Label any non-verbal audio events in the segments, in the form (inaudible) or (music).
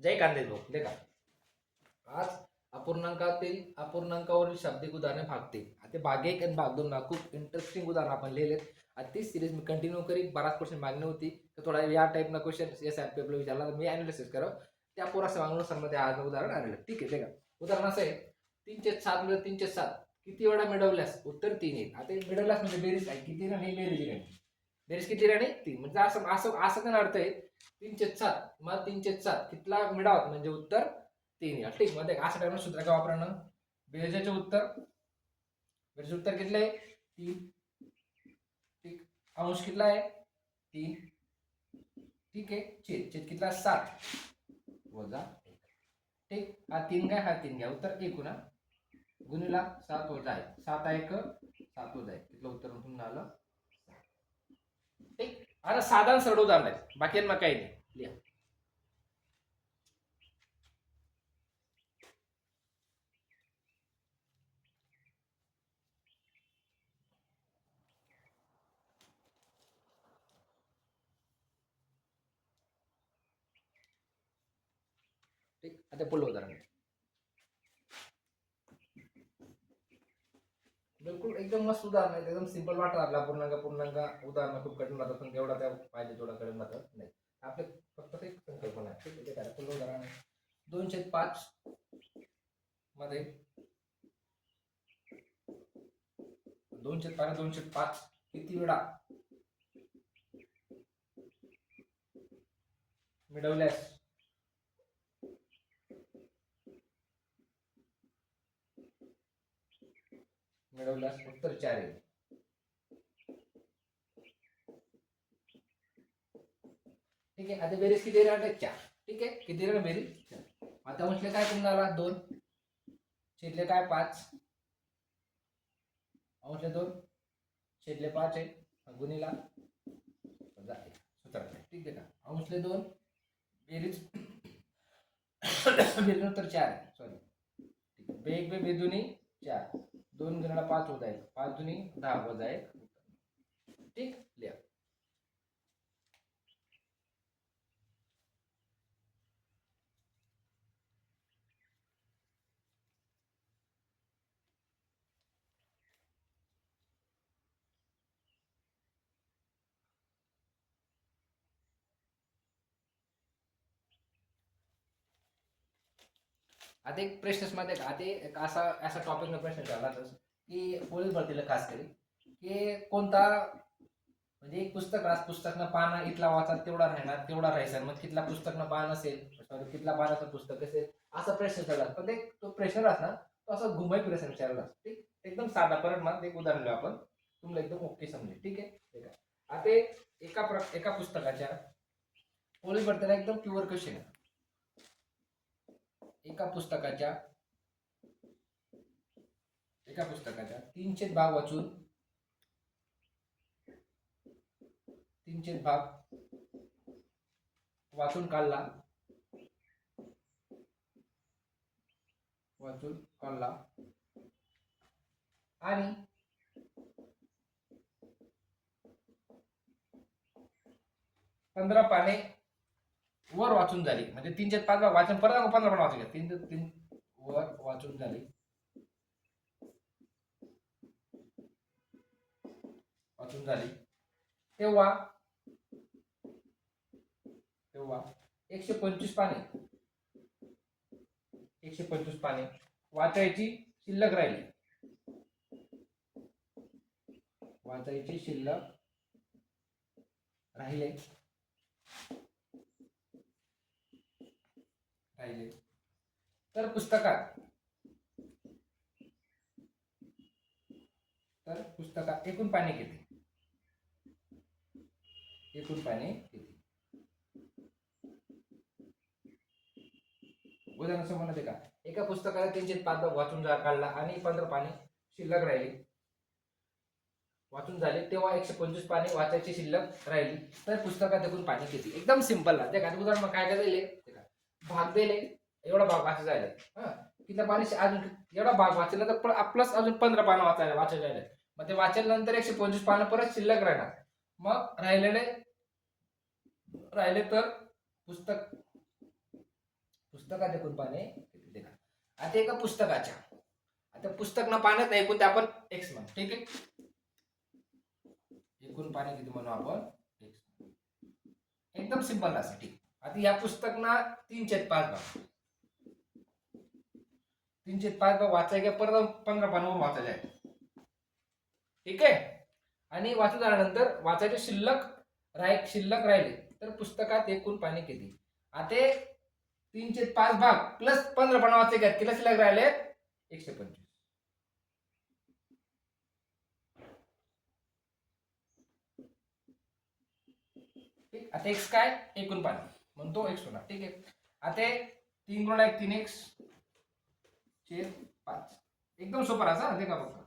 जय कांदे भाऊ देखा आज अपूर्णांकातील अपूर्णांकावरील शाब्दिक उदाहरणे भागते आता भाग एक आणि भाग दोन ना खूप इंटरेस्टिंग उदाहरण आपण लिहिलेत. आता तीच सिरीज मी कंटिन्यू करीन बराच क्वेश्चन मागणी होती. तर थोडा या टाईपनं क्वेश्चन एस आर पेपरला विचारला तर मी अनालिसिस करावं. त्या पोराच्या मागणून मध्ये आज उदाहरण आणलं ठीक आहे देखा उदाहरण असं आहे तीनशे सात मिळत तीनशे सात. किती वेळा मिळवल्यास उत्तर तीन येईल आता मिळवल्यास म्हणजे बेरीज आहे. किती राणी? बेरीज राणी. बेरीज किती राणी? तीन. म्हणजे असं असं असं त्यांना अर्थ आहे. तीनशे सात. मग तीनशे सात. कितला मिळावत म्हणजे उत्तर तीन. या ठीक. मध्ये असं टाइम सूत्र का वापरणं? बेरजेचे उत्तर. बेरजेचे उत्तर कितलं आहे? तीन. ठीक. अंश कितला आहे? तीन. ठीक आहे. छेद. छेद कितला? सात. वजा एक. ठीक. हा तीन घ्या हा तीन घ्या. उत्तर एक गुणा गुणीला सात वजा आहे सात आहे एक. सात वजा आहे तिथलं उत्तर? पुन्हा आलं आता साधारण सरळ उदाहरण आहे. बाकी काही नाही. लिहा. ठीक आता पुढलं उदाहरण आहे. बिलकुल एकदम मस्त उदाहरण आहे एकदम सिंपल वाटत आपला पूर्णांक पूर्णांक. उदाहरण खूप कठीण राहतात पण केवढा त्या पाहिजे तेवढा कठीण राहतात नाही. आपले फक्त एक संकल्पना आहे. ठीक आहे ते उदाहरण आहे. दोनशे पाच मध्ये. दोनशे पाच दोनशे पाच. किती वेळा? मिळवल्यास मिळवल्यास उत्तर चार येईल ठीक आहे आता बेरीज किती राहणार चार. ठीक आहे किती राहणार बेरीज? चार. आता म्हटलं काय तुम्हाला दोन. छेदले काय? पाच. अंशले दोन. छेदले पाच आहे. गुन्हेला वजा ठीक आहे का? अंशले दोन. बेरीज. (coughs) बेरीज उत्तर चार आहे. सॉरी ठीक आहे. बे एक बे बेदुनी चार. दोन गुणाला पाच होत आहे पाच दुनी दहा वजा एक. ठीक? लिहा. आता एक प्रश्नमध्ये का? ते एक असा असा टॉपिक प्रश्न विचारला की पोलीस भरतीला खास करी की कोणता म्हणजे एक पुस्तक राहत पुस्तकनं पाना इथला वाचा तेवढा राहणार तेवढा राहायचा. मग कितला पुस्तकनं पान असेल सॉरी कितला पानाचं पुस्तक असेल असा प्रश्न विचारला पण ते तो प्रश्न राहत ना तो असा घुमाई प्रश्न विचारला ठीक? एकदम साधा परत मग एक उदाहरण घेऊ आपण. तुम्हाला एकदम ओके समजेल. ठीक आहे? ठीक आहे. आता एक- एका प्र एका पुस्तकाच्या पोलीस भरतीला एकदम प्युअर क्वेश्चन आहे. एका पुस्तकाच्या एका पुस्तकाच्या तीनशे भाग वाचून तीनशे भाग वाचून काढला. वाचून काढला. आणि पंधरा पाने वर वाचून झाली. म्हणजे तीनशे पाच भाग वाचून परत आपण पंधरा पान वाचूया तीन तीन वर वाचून झाली. वाचून झाली. तेव्हा तेव्हा एकशे पंचवीस पाने. एकशे पंचवीस पाने. वाचायची शिल्लक राहिली. वाचायची शिल्लक राहिले. राहिले तर पुस्तकात. तर पुस्तकात एकूण पाने किती? एकूण पाने किती? उदाहरण समजलं ते का? एका पुस्तकाला तीनशे पाच भाग वाचून जा काढला आणि पंधरा पाने शिल्लक राहिली. वाचून झाले तेव्हा एकशे पंचवीस पाने वाचायची शिल्लक राहिली. तर पुस्तकात एकूण पाने किती? एकदम सिंपल ना ते का उदाहरण मग काय काय दिले भाग दिले एवढा भाग वाचा जायला हा. तिथल्या पाणी अजून एवढा भाग वाचला तर आपलंच अजून पंधरा पानं वाचायला वाचायला जायला मग ते वाचल्यानंतर एकशे पंचवीस पानं परत शिल्लक राहणार. मग राहिलेले राहिले तर पुस्तक पुस्तकात एकूण पाने आता एका पुस्तकाच्या. आता पुस्तक ना पाण्यात ऐकून एकूण ते आपण एक्स म्हणू ठीक आहे? एकूण पाने किती म्हणू आपण? एक्स एकदम सिंपल असं ठीक. आता या पुस्तक ना तीन पाच भाग. तीन पाच भाग वाचायचे परत पंधरा पानावर वाचायचे आहे ठीक आहे? आणि वाचून झाल्यानंतर वाचायचे शिल्लक राय शिल्लक राहिले तर पुस्तकात एकूण पाने किती आता तीनशे पाच भाग प्लस पंधरा पानं वाचायचे आहेत किती शिल्लक राहिले? एकशे पंचवीस. ठीक? आता एक्स काय? एकूण पाणी पाने तो एक्स होणार ठीक आहे. आता तीन गुणा एक तीन एक्स छेद पाच. एकदम सोपा राहा ते का बघा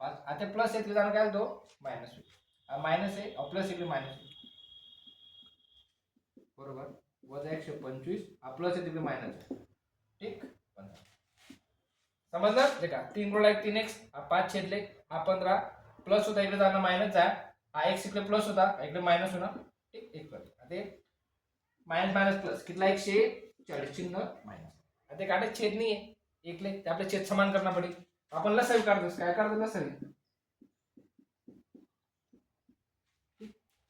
पाच. आता प्लस एक जाणं काय तो मायनस होईल मायनस आहे प्लस इकडे मायनस होईल बरोबर? वजा एकशे पंचवीस हा प्लस आहे तिकडे मायनस आहे. ठीक? पंधरा. समजलं? ते का तीन गुणा एक तीन एक्स हा पाच छेदले हा पंधरा. प्लस होता इकडे जाणं मायनस आहे. हा एक्स इकडे प्लस होता इकडे मायनस होणार. ठीक? एक प्लस आता मायनस मायनस प्लस कितला एकशे चाळीस चिन्ह. मायनस आता काढत छेद नाही आहे एकले ते आपले छेद समान करणं पडेल. आपण लसावी काढतोस काय काढतो लसावी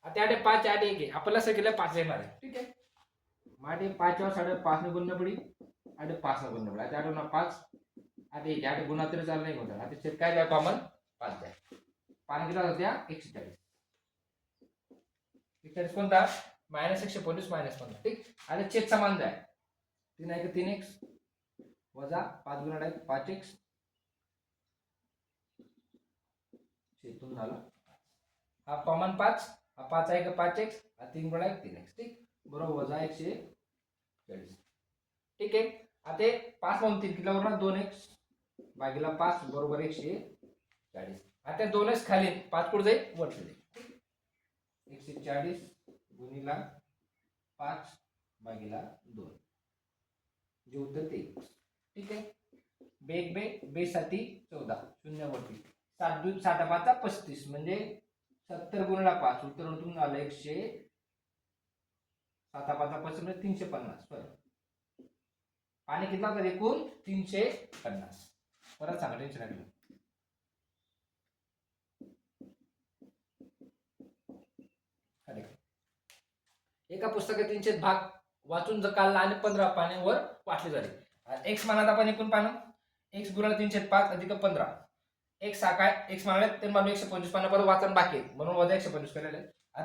आता आठे पाच आठ एक आहे. आपण लसं केलं पाच आहे. ठीक आहे? माटे पाच वर साडे पाच ने गुण पडी आठे पाच ने गुण पडी आता आठ पाच. आता एक. आठ गुणा तरी चालू नाही गुणा आता छेद काय द्या कॉमन पाच द्या पाणी किती होत्या एकशे चाळीस. एकशे चाळीस कोणता? मायनस एकशे पंचवीस मायनस पंधरा. ठीक? आणि छेद समान द्या तीन आहे का तीन एक्स वजा पाच गुणा आहे पाच एक्स छेदून झाला. हा कॉमन पाच हा पाच आहे का पाच एक्स हा तीन गुणा एक तीन एक्स ठीक? बरोबर वजा एकशे चाळीस. ठीक आहे? आता एक पाच म्हणून तीन किलो ना दोन एक्स बागेला पाच बरोबर एकशे चाळीस. आता दोन एक्स खाली पाच कुठं जाईल? वरती जाईल. एकशे चाळीस. गुणीला पाच भागीला दोन. जे उत्तर ते ठीक आहे? बेग बेग बेसाती चौदा. शून्यावरती सात दु सात पाचा पस्तीस. म्हणजे सत्तर गुणला पाच. उत्तरातून आलं एकशे सात पाचा पस्तीस म्हणजे तीनशे पन्नास. बरं. पाणी किती लागतं एकूण? तीनशे पन्नास. परत सांगा टेन्शन नाही घेऊ. हा देखा. एका पुस्तकात तीनशे भाग वाचून जर काढला आणि पंधरा पाण्यावर वाटले झाले. एक्स मानात आपण एकूण पानं? एक्स गुणाला तीनशे पाच अधिक पंधरा. एक्स हा एक्स म्हणाले ते मानू एकशे पंचवीस पानं बरोबर वाचन बाकी म्हणून वजा एकशे पंचवीस केलेले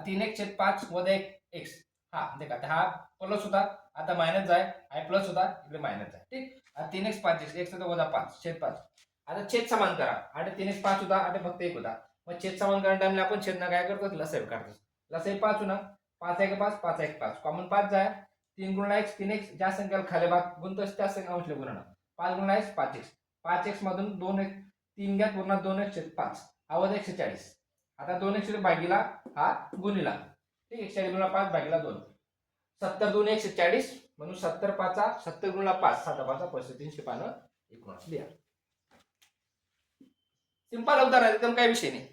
तीन एक छेद पाच वजा एक एक्स हा देखा आता हा प्लस होता. आता मायनस जाय आणि प्लस होता. इकडे मायनस जाय ठीक? तीन एक्स पाच एक्स एक्स वजा पाच छेद पाच. आता छेद समान करा. आणि तीन एक्स पाच होता आणि फक्त एक होता. मग छेद समान करण्या टाइमला आपण छेदना काय करतो लसाई काढतो लसाई पाच होणार. पाच एक पाच पाच एक पाच. कॉमन पाच जाय. तीन गुणा एक्स तीन एक्स ज्या संख्येला खाली भाग गुणतोस त्या संख्या अंशले गुणणार पाच गुणा एक्स पाच एक्स पाच एक्स मधून दोन एक तीन घ्या पूर्ण दोन एकशे पाच. आवाज एकशे चाळीस. आता दोन एकशे भागीला हा गुणिला. ठीक एकशे चाळीस गुणा पाच भागीला दोन. सत्तर दोन एकशे चाळीस म्हणून सत्तर पाचा सत्तर गुणला पाच सात पाचा पैसे तीनशे पानं एकोणास. लिहा. सिंपल उदाहरण आहे, एकदम काही विषय नाही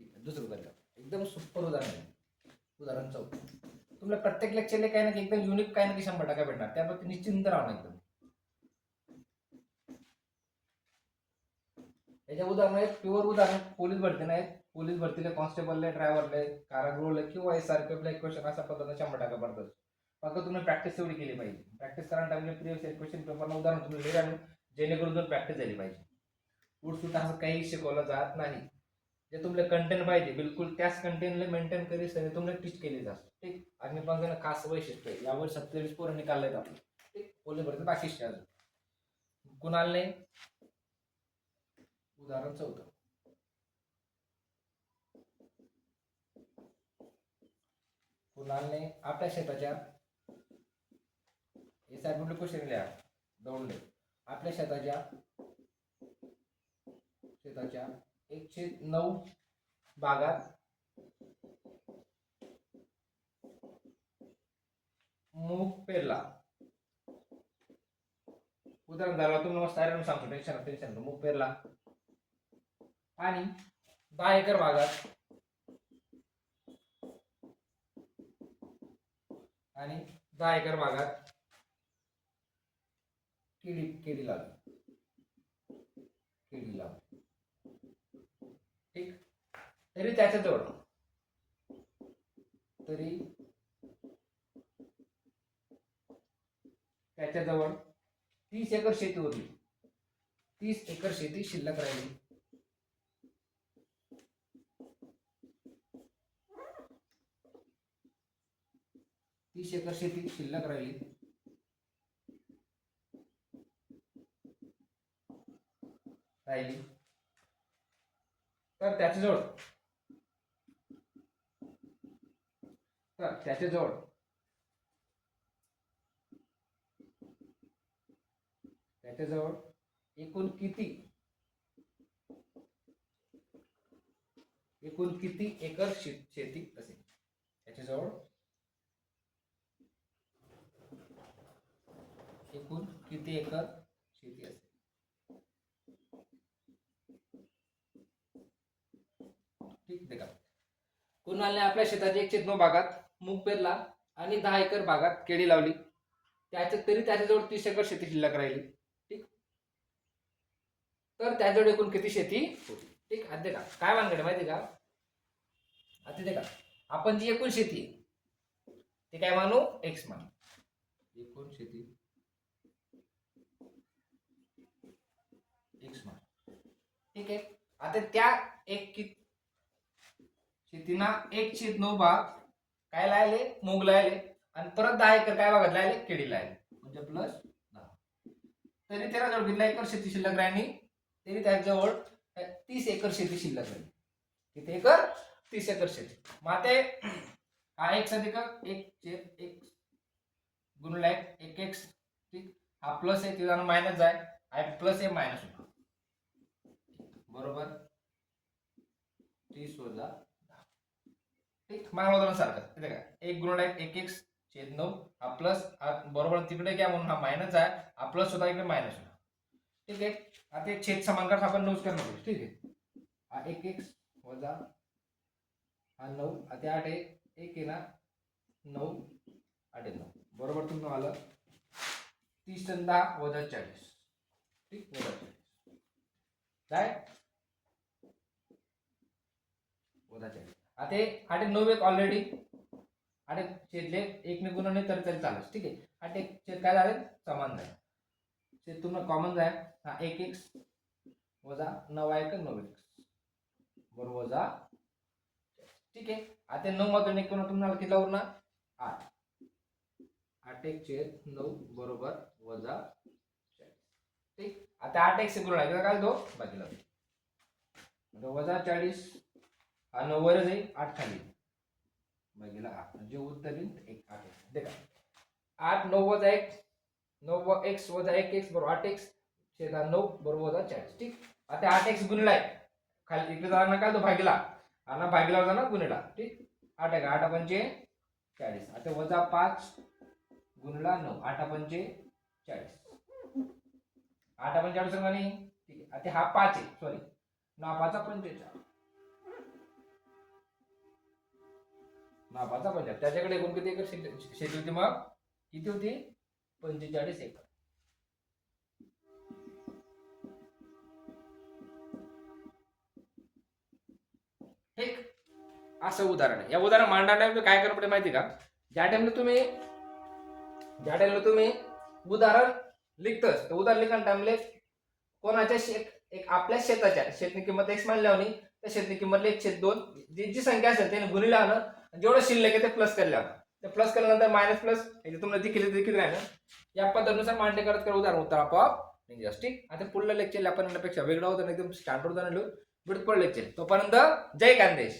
ठीक आहे दुसरं उदाहरण एकदम सुपर उदाहरण आहे. उदाहरण चौक. तुम्हाला प्रत्येक लेक्चरला काही ना काही एकदम युनिक काही ना काही शंभर टक्का भेटणार. त्याबद्दल निश्चिंत राहणार एकदम. याच्या उदाहरण आहेत प्युअर उदाहरण पोलीस भरती नाहीत. पोलीस भरतीला कॉन्स्टेबलले ड्रायव्हरले कारागृहले किंवा एस आर पी एफला क्वेश्चन असा पद्धतीने शंभर टक्का पडतात फक्त तुम्ही प्रॅक्टिस तेवढी केली पाहिजे. प्रॅक्टिस करा टाइमला प्रिव्हियस क्वेश्चन पेपरला उदाहरण तुम्ही लिहिलं जेणेकरून तुम्ही प्रॅक्टिस झाली पाहिजे. उठसूट असं काही शिकवलं जात नाही. जे तुमले कंटेंट पाहिजे बिलकुल त्याच कंटेंटला मेंटेन करी सगळे तुम्हाला टीच केली जात ठीक? अग्निपंखानं खास वैशिष्ट्य आहे. यावर सत्तेवीस पोरं निकालले आपले. ठीक? पोलीस भरती बाकीचे अजून. कुणाल नाही? उदाहरण चौथं. कुणालने आपल्या शेताच्या. हे साहेब क्वेश्चन लिहा? दौडले. आपल्या शेताच्या. शेताच्या. एकशे नऊ भागात मूग पेरला. उदाहरण झालं तुम्ही मस्त आयरन सांगतो टेन्शन टेन्शन मूग पेरला. आणि दहा एकर भागात आणि दहा एकर भागात केळी केळी लागली केळी लागली ठीक? तरी त्याच्याजवळ तरी त्याच्याजवळ तीस एकर शेती होती. तीस एकर शेती शिल्लक राहिली. तीस एकर शेती शिल्लक राहिली. राहिली. तर त्याच्याजवळ तर त्याच्याजवळ त्याच्याजवळ एकूण किती? एकूण किती एकर शेती असेल? त्याच्याजवळ एकूण किती एकर शेती असेल ठीक का कुणालने आपल्या शेताच्या एक नऊ भागात मूग पेरला आणि दहा एकर भागात केळी लावली. त्याच्या तरी त्याच्याजवळ तीस एकर शेती शिल्लक राहिली. ठीक? तर त्याच्याजवळ एकूण किती शेती होती? ठीक? अध्य का काय मानकडे माहिती का? आता का आपण जी एकूण शेती ते काय मानू? एक्स मानू. एकूण शेती? एक्स मान. ठीक आहे? आता त्या एक शेतीना एक शेत नऊ भाग. काय लायले? मूग लायले. आणि परत दहा एकर काय भागात लायले? केळी लायले. म्हणजे प्लस दहा. तरी त्याला जवळ किती एकर शेती शिल्लक राहिली? तरी त्याजवळ तीस एकर शेती शिल्लक राहिली. किती एकर? तीस एकर शेती. मग हा एक अधिक एक छेद एक गुणला एक एक एक्स ठीक. हा प्लस आहे तिला मायनस जाय आय प्लस आहे मायनस होणार बरोबर? तीस वजा दहा सारखं तिथे काय एक गुणला एक एक एक्स छेद नऊ हा प्लस हा बरोबर तिकडे घ्या म्हणून हा मायनस आहे हा प्लस होता इकडे मायनस होता ठीक आहे? आता एक छेद समान करता आपण नऊच करणार ठीक आहे? हा एक एक्स वजा हा नऊ आता आठ एक एक आहे ना नऊ आठ नऊ. बरोबर तुम्ही आलं? तीस आणि दहा वजा चाळीस. ठीक? वजा चाळीस. काय? वजा चाळीस. आता हे आठ एक नऊ एक ऑलरेडी आठ एक छेदले एकने गुणवणे तर तरी चालू ठीक आहे? आठ एक छेद काय झाले? समान झाले. छेद तुम्हाला कॉमन जाय हा एक एक्स वजा नवा एक नऊ एक्स बरोबर वजा ठीक आहे? आता नऊ मधून एक कोणा तुम्हाला किती उरणार आठ. आठ एक छेद नऊ बरोबर वजा ठीक? आता आठ एक गुण आहे काय तो बाकीला वजा चाळीस. हा नऊ वर जाईल आठ खाली. बाकीला आठ म्हणजे उत्तर येईल एक आठ एक देखा. आठ नऊ वजा एक नऊ व एक्स वजा एक एक्स बरोबर आठ एक्स छेदा नऊ बरोबर वजा चाळीस ठीक? आता आठ एक्स गुणलाय. खाली इकडे जाणार काय तो भागीला. आणि भागीला जाणार गुणला. ठीक? आठ एक आठ पंचे चाळीस. आता वजा पाच गुणला नऊ. आठ पंचे चाळीस. आठ पंचे चाळीस नाही ठीक आहे. आता हा पाच आहे. सॉरी नापाचा पंचेचाळीस. नापाचा पंजाब त्याच्याकडे एकूण किती एकर शेती शेती होती मग? किती होती? पंचेचाळीस एकर. ठीक असं उदाहरण आहे. या उदाहरण मांडण्याला काय करणं पडेल माहिती का? ज्या टाइमला तुम्ही ज्या टाइमला तुम्ही उदाहरण लिखतच तर उदाहरण लिखाण टाइमले कोणाच्या शेत एक आपल्या शेताच्या शेतनी किंमत एक्स मानल्यावर त्या शेतनी किंमत एक शेत दोन जी जी संख्या असेल त्याने गुणिले आणं जेवढं शिल्लक आहे ते प्लस करले ते प्लस केल्यानंतर मायनस प्लस तुम्हाला देखील देखील नाही ना या पद्धतीनुसार मांडणी करत करत उदाहरण उत्तर आपोआप म्हणजे ठीक? आता पुढलं लेक्चर आपण यापेक्षा वेगळं होतं एकदम स्टँडर्ड उदाहरण लिहू बिडपड लेक्चर तोपर्यंत जय कांदेश.